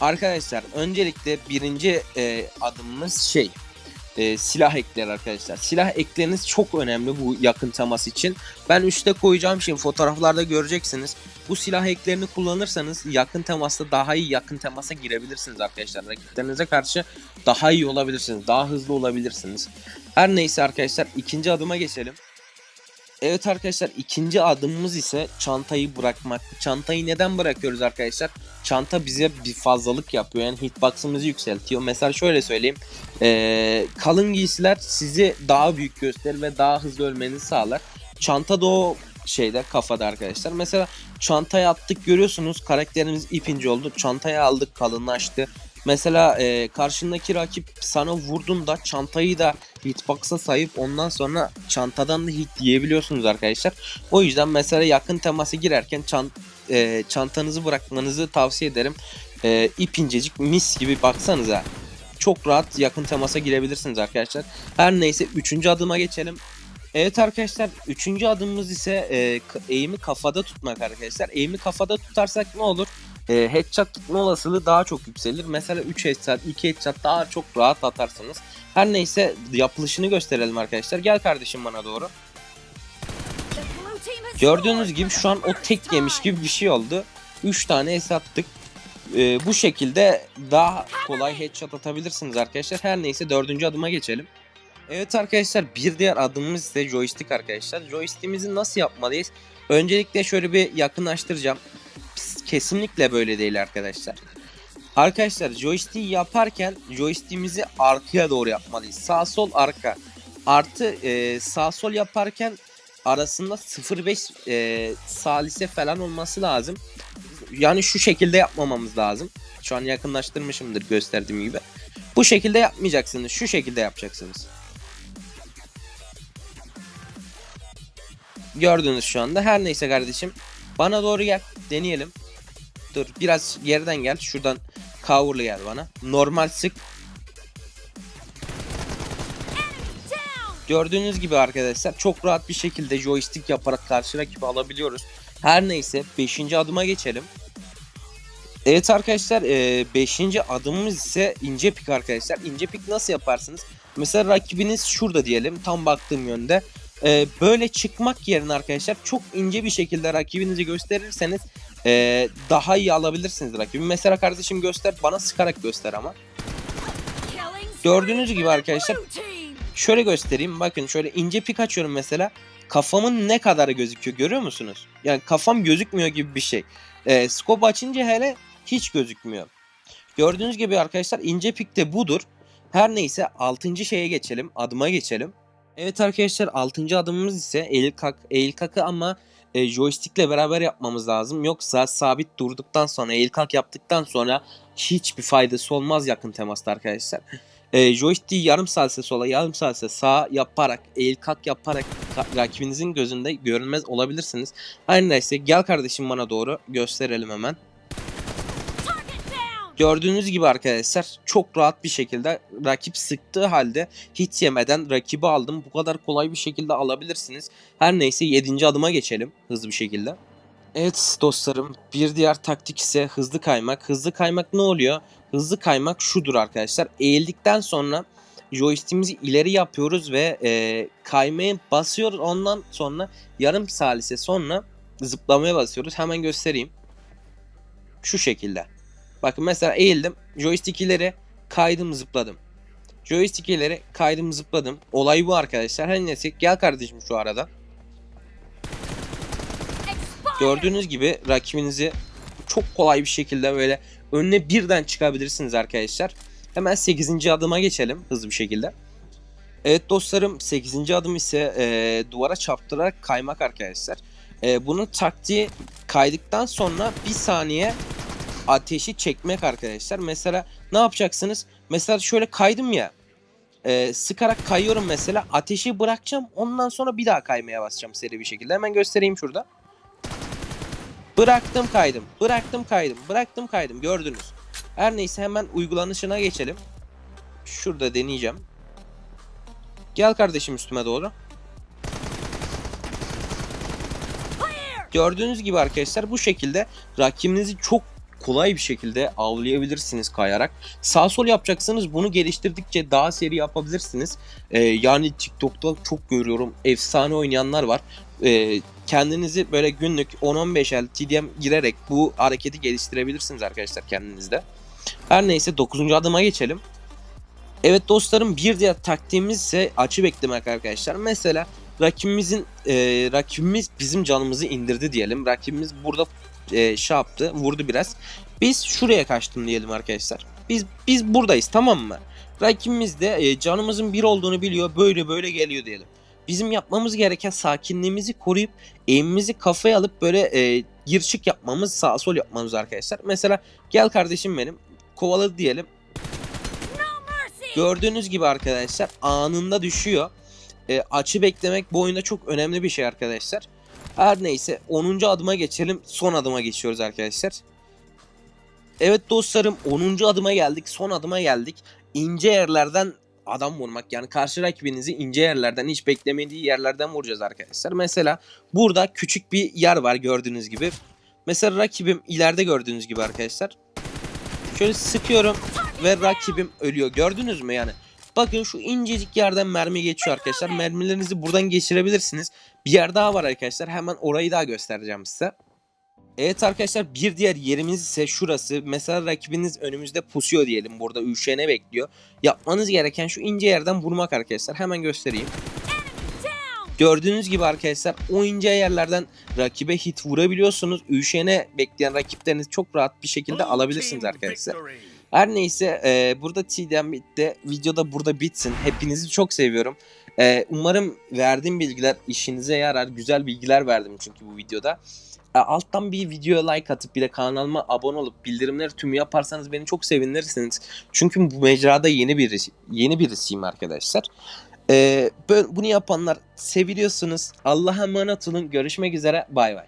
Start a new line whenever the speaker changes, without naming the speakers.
Arkadaşlar öncelikle birinci e, adımımız şey e, silah ekleri arkadaşlar. Silah ekleriniz çok önemli bu yakın temas için. Ben üstte koyacağım şimdi fotoğraflarda göreceksiniz. Bu silah eklerini kullanırsanız yakın temasta daha iyi yakın temasa girebilirsiniz arkadaşlar. Rakiplerinize karşı daha iyi olabilirsiniz. Daha hızlı olabilirsiniz. Her neyse arkadaşlar ikinci adıma geçelim. Evet arkadaşlar ikinci adımımız ise çantayı bırakmak. Çantayı neden bırakıyoruz arkadaşlar? Çanta bize bir fazlalık yapıyor. Yani hitbox'ımızı yükseltiyor. Mesela şöyle söyleyeyim. Ee, kalın giysiler sizi daha büyük gösterir ve daha hızlı ölmenizi sağlar. Çanta da o şeyde kafada arkadaşlar. Mesela çantaya attık görüyorsunuz karakterimiz ipinci oldu. Çantaya aldık kalınlaştı. Mesela e, karşındaki rakip sana vurduğunda çantayı da hitbox'a sayıp ondan sonra çantadan da hit diyebiliyorsunuz arkadaşlar. O yüzden mesela yakın temasa girerken çant e, çantanızı bırakmanızı tavsiye ederim. E, ip incecik mis gibi baksanıza. Çok rahat yakın temasa girebilirsiniz arkadaşlar. Her neyse 3. adıma geçelim. Evet arkadaşlar 3. adımımız ise e, eğimi kafada tutmak arkadaşlar. Eğimi kafada tutarsak ne olur? E, headshot tutma olasılığı daha çok yükselir. Mesela 3 headshot, 2 headshot daha çok rahat atarsınız. Her neyse yapılışını gösterelim arkadaşlar. Gel kardeşim bana doğru. Gördüğünüz gibi şu an o tek yemiş gibi bir şey oldu. 3 tane es attık. Ee, bu şekilde daha kolay headshot atabilirsiniz arkadaşlar. Her neyse dördüncü adıma geçelim. Evet arkadaşlar bir diğer adımımız ise joystick arkadaşlar. Joystick'imizi nasıl yapmalıyız? Öncelikle şöyle bir yakınlaştıracağım. Kesinlikle böyle değil arkadaşlar. Arkadaşlar joystick yaparken joystick'imizi arkaya doğru yapmalıyız. Sağ sol arka. Artı e, sağ sol yaparken arasında 0.5 e, salise falan olması lazım. Yani şu şekilde yapmamamız lazım. Şu an yakınlaştırmışımdır gösterdiğim gibi. Bu şekilde yapmayacaksınız. Şu şekilde yapacaksınız. Gördünüz şu anda. Her neyse kardeşim. Bana doğru gel. Deneyelim. Dur biraz geriden gel. Şuradan cover'lı gel bana. Normal sık. Gördüğünüz gibi arkadaşlar çok rahat bir şekilde joystick yaparak karşı rakibi alabiliyoruz. Her neyse 5. adıma geçelim. Evet arkadaşlar 5. adımımız ise ince pik arkadaşlar. İnce pik nasıl yaparsınız? Mesela rakibiniz şurada diyelim tam baktığım yönde. E, böyle çıkmak yerine arkadaşlar çok ince bir şekilde rakibinizi gösterirseniz e, daha iyi alabilirsiniz rakibi. Mesela kardeşim göster bana sıkarak göster ama.
Gördüğünüz gibi arkadaşlar
Şöyle göstereyim bakın şöyle ince pik açıyorum mesela. Kafamın ne kadarı gözüküyor görüyor musunuz? Yani kafam gözükmüyor gibi bir şey. E, scope açınca hele hiç gözükmüyor. Gördüğünüz gibi arkadaşlar ince pik de budur. Her neyse 6. şeye geçelim. Adıma geçelim. Evet arkadaşlar 6. adımımız ise eğil kalk eğil kalkı ama e, joystickle beraber yapmamız lazım. Yoksa sabit durduktan sonra eğil kalk yaptıktan sonra hiçbir faydası olmaz yakın temasta arkadaşlar. E, joystick'i yarım salse sola yarım salse sağa yaparak eğil kalk yaparak rakibinizin gözünde görünmez olabilirsiniz. Her neyse gel kardeşim bana doğru gösterelim hemen. Gördüğünüz gibi arkadaşlar çok rahat bir şekilde rakip sıktığı halde hiç yemeden rakibi aldım. Bu kadar kolay bir şekilde alabilirsiniz. Her neyse 7. adıma geçelim hızlı bir şekilde. Evet dostlarım bir diğer taktik ise hızlı kaymak. Hızlı kaymak ne oluyor? Hızlı kaymak şudur arkadaşlar. Eğildikten sonra joystick'imizi ileri yapıyoruz ve e, kaymaya basıyoruz. Ondan sonra yarım salise sonra zıplamaya basıyoruz. Hemen göstereyim. Şu şekilde. Bakın mesela eğildim. Joystick ileri kaydım zıpladım. Joystick ileri kaydım zıpladım. Olay bu arkadaşlar. Her neyse gel kardeşim şu arada. Gördüğünüz gibi rakibinizi çok kolay bir şekilde böyle önüne birden çıkabilirsiniz arkadaşlar. Hemen 8. adıma geçelim hızlı bir şekilde. Evet dostlarım 8. adım ise e, duvara çarptırarak kaymak arkadaşlar. E, bunun taktiği kaydıktan sonra bir saniye ateşi çekmek arkadaşlar. Mesela ne yapacaksınız? Mesela şöyle kaydım ya. e, sıkarak kayıyorum mesela. Ateşi bırakacağım. Ondan sonra bir daha kaymaya basacağım seri bir şekilde. Hemen göstereyim şurada. Bıraktım kaydım. Bıraktım kaydım. Bıraktım kaydım. Gördünüz. Her neyse hemen uygulanışına geçelim. Şurada deneyeceğim. Gel kardeşim üstüme doğru. Gördüğünüz gibi arkadaşlar bu şekilde rakibinizi çok kolay bir şekilde avlayabilirsiniz kayarak. Sağ sol yapacaksınız. Bunu geliştirdikçe daha seri yapabilirsiniz. Ee, yani TikTok'ta çok görüyorum. Efsane oynayanlar var. Ee, kendinizi böyle günlük 10-15 el girerek bu hareketi geliştirebilirsiniz arkadaşlar kendinizde. Her neyse 9. adıma geçelim. Evet dostlarım bir diğer taktiğimiz ise açı beklemek arkadaşlar. Mesela rakibimizin e, rakibimiz bizim canımızı indirdi diyelim. Rakibimiz burada e, şey yaptı, vurdu biraz. Biz şuraya kaçtım diyelim arkadaşlar. Biz biz buradayız tamam mı? Rakibimiz de e, canımızın bir olduğunu biliyor. Böyle böyle geliyor diyelim. Bizim yapmamız gereken sakinliğimizi koruyup eğimimizi kafaya alıp böyle e, gir çık yapmamız, sağ sol yapmamız arkadaşlar. Mesela gel kardeşim benim kovaladı diyelim. Gördüğünüz gibi arkadaşlar anında düşüyor. E, açı beklemek bu oyunda çok önemli bir şey arkadaşlar. Her neyse 10. adıma geçelim. Son adıma geçiyoruz arkadaşlar. Evet dostlarım 10. adıma geldik. Son adıma geldik. İnce yerlerden adam vurmak. Yani karşı rakibinizi ince yerlerden hiç beklemediği yerlerden vuracağız arkadaşlar. Mesela burada küçük bir yer var gördüğünüz gibi. Mesela rakibim ileride gördüğünüz gibi arkadaşlar. Şöyle sıkıyorum ve rakibim ölüyor. Gördünüz mü yani? Bakın şu incecik yerden mermi geçiyor arkadaşlar. Mermilerinizi buradan geçirebilirsiniz. Bir yer daha var arkadaşlar. Hemen orayı daha göstereceğim size. Evet arkadaşlar bir diğer yerimiz ise şurası. Mesela rakibiniz önümüzde pusuyor diyelim. Burada üşene bekliyor. Yapmanız gereken şu ince yerden vurmak arkadaşlar. Hemen göstereyim. Gördüğünüz gibi arkadaşlar o ince yerlerden rakibe hit vurabiliyorsunuz. Üşene bekleyen rakiplerinizi çok rahat bir şekilde alabilirsiniz arkadaşlar. Her neyse e, burada TDM bitti. Videoda burada bitsin. Hepinizi çok seviyorum. E, umarım verdiğim bilgiler işinize yarar. Güzel bilgiler verdim çünkü bu videoda. E, alttan bir videoya like atıp bir de kanalıma abone olup bildirimleri tüm yaparsanız beni çok sevinirsiniz. Çünkü bu mecrada yeni bir yeni birisiyim arkadaşlar. E, bunu yapanlar seviliyorsunuz. Allah'a emanet olun. Görüşmek üzere. Bay bay.